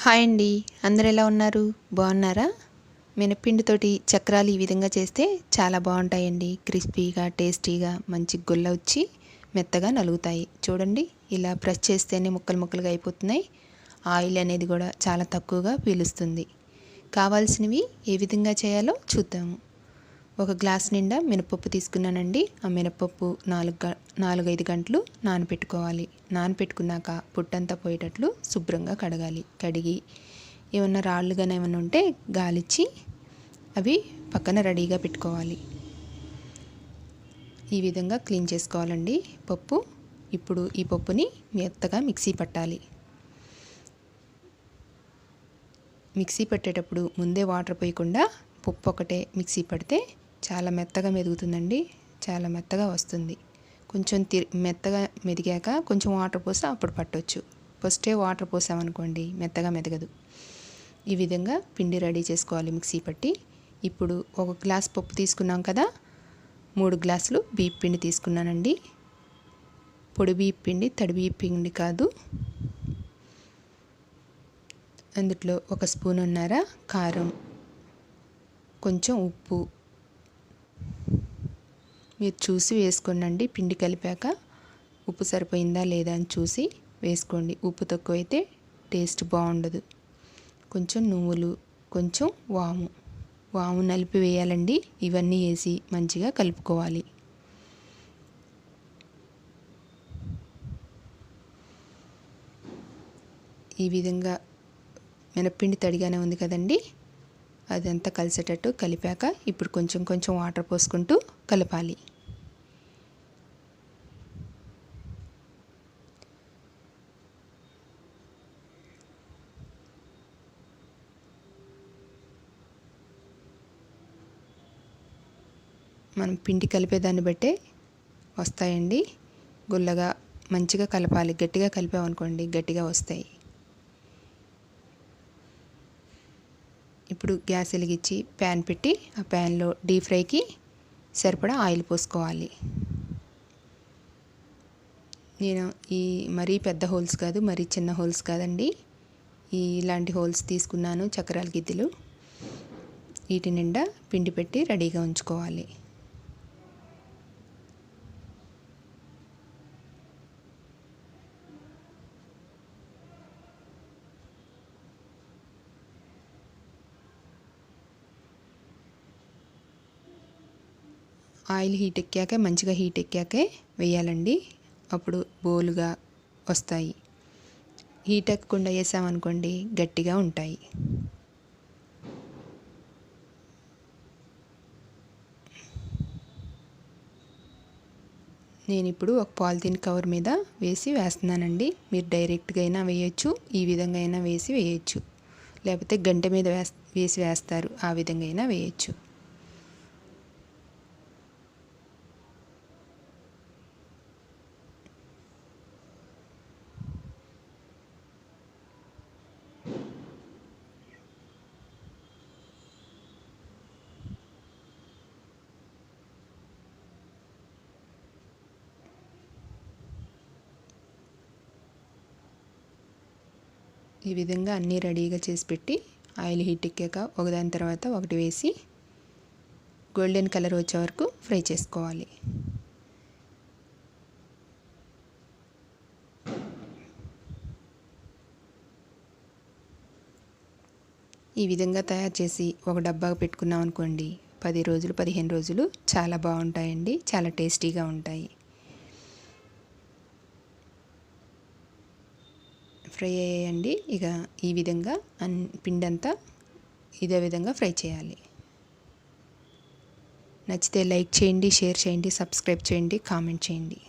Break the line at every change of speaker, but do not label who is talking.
Hi అండి. అందరు ఎలా ఉన్నారు? బాగున్నారా? మినప్పిండితోటి చక్రాలు ఈ విధంగా చేస్తే చాలా బాగుంటాయండి. క్రిస్పీగా టేస్టీగా మంచి గుల్ల వచ్చి మెత్తగా నలుగుతాయి. చూడండి ఇలా ప్రెస్ చేస్తేనే ముక్కలు ముక్కలుగా అయిపోతున్నాయి. ఆయిల్ అనేది కూడా చాలా తక్కువగా పీలుస్తుంది. కావాల్సినవి ఏ విధంగా చేయాలో చూద్దాము. ఒక గ్లాస్ నిండా మినపప్పు తీసుకున్నానండి. ఆ మినపప్పు నాలుగు నాలుగైదు గంటలు నానపెట్టుకోవాలి. నానపెట్టుకున్నాక పుట్టంతా పోయేటట్లు శుభ్రంగా కడగాలి. కడిగి ఏమన్నా రాళ్ళు కానీ ఏమైనా ఉంటే గాలిచ్చి అవి పక్కన రెడీగా పెట్టుకోవాలి. ఈ విధంగా క్లీన్ చేసుకోవాలండి పప్పు. ఇప్పుడు ఈ పప్పుని మెత్తగా మిక్సీ పట్టాలి. మిక్సీ పెట్టేటప్పుడు ముందే వాటర్ పోయకుండా పప్పు ఒకటే మిక్సీ పడితే చాలా మెత్తగా మెదుగుతుందండి. చాలా మెత్తగా వస్తుంది. కొంచెం తి మెత్తగా మెదిగాక కొంచెం వాటర్ పోసి అప్పుడు పట్టవచ్చు ఫస్టే వాటర్ పోసామనుకోండి మెత్తగా మెదగదు. ఈ విధంగా పిండి రెడీ చేసుకోవాలి మిక్సీ పట్టి. ఇప్పుడు ఒక గ్లాస్ పప్పు తీసుకున్నాం కదా మూడు గ్లాసులు బీప్ పిండి తీసుకున్నానండి. పొడి బీప్ పిండి తడి బీప్ పిండి కాదు. అందులో ఒక స్పూన్ ఉన్నారా? కారం. కొంచెం ఉప్పు. మీరు చూసి వేసుకోండి పిండి కలిపాక ఉప్పు సరిపోయిందా లేదా అని చూసి వేసుకోండి. ఉప్పు తక్కువైతే టేస్ట్ బాగుండదు. కొంచెం నువ్వులు కొంచెం వాము. వాము నలిపి వేయాలండి. ఇవన్నీ వేసి మంచిగా కలుపుకోవాలి. ఈ విధంగా మినప్పిండి తడిగానే ఉంది కదండి. అదంతా కలిసేటట్టు కలిపాక ఇప్పుడు కొంచెం కొంచెం వాటర్ పోసుకుంటూ కలపాలి. మనం పిండి కలిపేదాన్ని బట్టే వస్తాయండి. గుల్లగా మంచిగా కలపాలి. గట్టిగా కలిపామనుకోండి గట్టిగా వస్తాయి. ఇప్పుడు గ్యాస్ వెలిగించి ప్యాన్ పెట్టి ఆ ప్యాన్లో డీప్ ఫ్రైకి సరిపడా ఆయిల్ పోసుకోవాలి. నేను ఈ మరీ పెద్ద హోల్స్ కాదు మరీ చిన్న హోల్స్ కాదండి. ఈ ఇలాంటి హోల్స్ తీసుకున్నాను చక్రాల గిద్దెలు. వీటి నిండా పిండి పెట్టి రెడీగా ఉంచుకోవాలి. ఆయిల్ హీట్ ఎక్కాక మంచిగా హీట్ ఎక్కాకే వేయాలండి. అప్పుడు బోలుగా వస్తాయి. హీట్ ఎక్కకుండా వేసామనుకోండి గట్టిగా ఉంటాయి. నేను ఇప్పుడు ఒక పాలిథిన్ కవర్ మీద వేసి వేస్తున్నానండి. మీరు డైరెక్ట్గా అయినా వేయచ్చు ఈ విధంగా అయినా వేసి వేయచ్చు. లేకపోతే గంట మీద వేసి వేస్తారు ఆ విధంగా అయినా వేయచ్చు. ఈ విధంగా అన్నీ రెడీగా చేసి పెట్టి ఆయిల్ హీట్ ఎక్కాక ఒకదాని తర్వాత ఒకటి వేసి గోల్డెన్ కలర్ వచ్చే వరకు ఫ్రై చేసుకోవాలి. ఈ విధంగా తయారు చేసి ఒక డబ్బాగా పెట్టుకున్నాం అనుకోండి పది రోజులు పదిహేను రోజులు చాలా బాగుంటాయండి చాలా టేస్టీగా ఉంటాయి. ఫ్రై అయ్యాయండి. ఇక ఈ విధంగా అన్ పిండంతా ఇదే విధంగా ఫ్రై చేయాలి. నచ్చితే లైక్ చేయండి షేర్ చేయండి సబ్స్క్రైబ్ చేయండి కామెంట్ చేయండి.